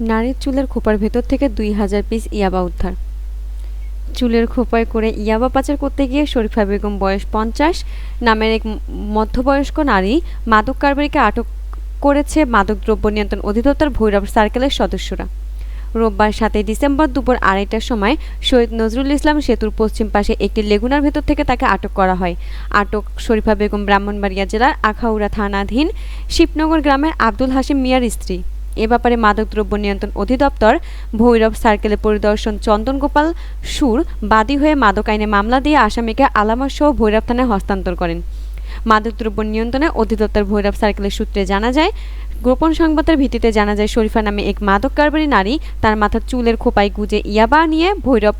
নারীর চুলের খোপার ভেতর থেকে দুই হাজার পিস ইয়াবা উদ্ধার। চুলের খোপায় করে ইয়াবা পাচার করতে গিয়ে শরীফা বেগম বয়স পঞ্চাশ, নামের এক মধ্যবয়স্ক নারী মাদক কারবারিকে আটক করেছে মাদকদ্রব্য নিয়ন্ত্রণ অধিদপ্তর ভৈরব সার্কেলের সদস্যরা। রোববার সাতই ডিসেম্বর দুপুর আড়াইটার সময় শহীদ নজরুল ইসলাম সেতুর পশ্চিম পাশে একটি লেগুনার ভেতর থেকে তাকে আটক করা হয়। আটক শরীফা বেগম ব্রাহ্মণবাড়িয়া জেলার আখাউড়া থানাধীন শিবনগর গ্রামের আব্দুল হাশিম মিয়ার স্ত্রী। এ ব্যাপারে মাদকদ্রব্য নিয়ন্ত্রণ অধিদপ্তর ভৈরব সার্কেলে পরিদর্শন চন্দন গোপাল সুর বাদী হয়ে মাদক আইনে মামলা দিয়ে আসামিকে আলামত সহ ভৈরব থানায় হস্তান্তর করেন। মাদকদ্রব্য নিয়ন্ত্রণে অধিদপ্তর ভৈরব সার্কেলের সূত্রে জানা যায়, গোপন সংবাদের ভিত্তিতে জানা যায়, শরীফা নামে এক মাদক কারবারি নারী তার মাথার চুলের খোপায় গুজে ইয়াবা নিয়ে ভৈরব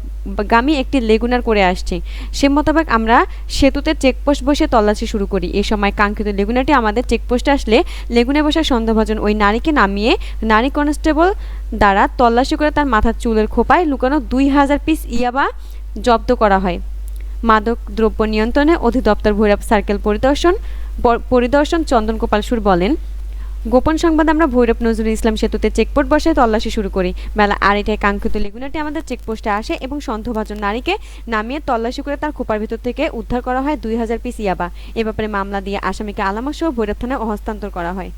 গামী একটি লেগুনার করে আসছে। সে মোতাবেক আমরা সেতুতে চেকপোস্ট বসে তল্লাশি শুরু করি। এ সময় কাঙ্ক্ষিত লেগুনাটি আমাদের চেকপোস্টে আসলে লেগুনে বসা সন্দেহভাজন ওই নারীকে নামিয়ে নারী কনস্টেবল দ্বারা তল্লাশি করে তার মাথার চুলের খোপায় লুকানো দুই হাজার পিস ইয়াবা জব্দ করা হয়। মাদক দ্রব্য নিয়ন্ত্রণে অধিদপ্তর ভৈরব সার্কেল পরিদর্শন পরিদর্শন চন্দন গোপাল সুর বলেন গোপন সংবাদ আমরা ভৈরব নজরুল ইসলাম সেতুতে চেকপোস্ট বসে তল্লাশি শুরু করি। বেলা আড়াইটায় কাঙ্ক্ষিত লেগুনাটি আমাদের চেকপোস্টে আসে এবং সন্ধ্যভাজন নারীকে নামিয়ে তল্লাশি করে তার খোপার ভিতর থেকে উদ্ধার করা হয় দুই হাজার পিস ইয়াবা। এ ব্যাপারে মামলা দিয়ে আসামিকে আলামত সহ ভৈরব থানায় হস্তান্তর করা হয়।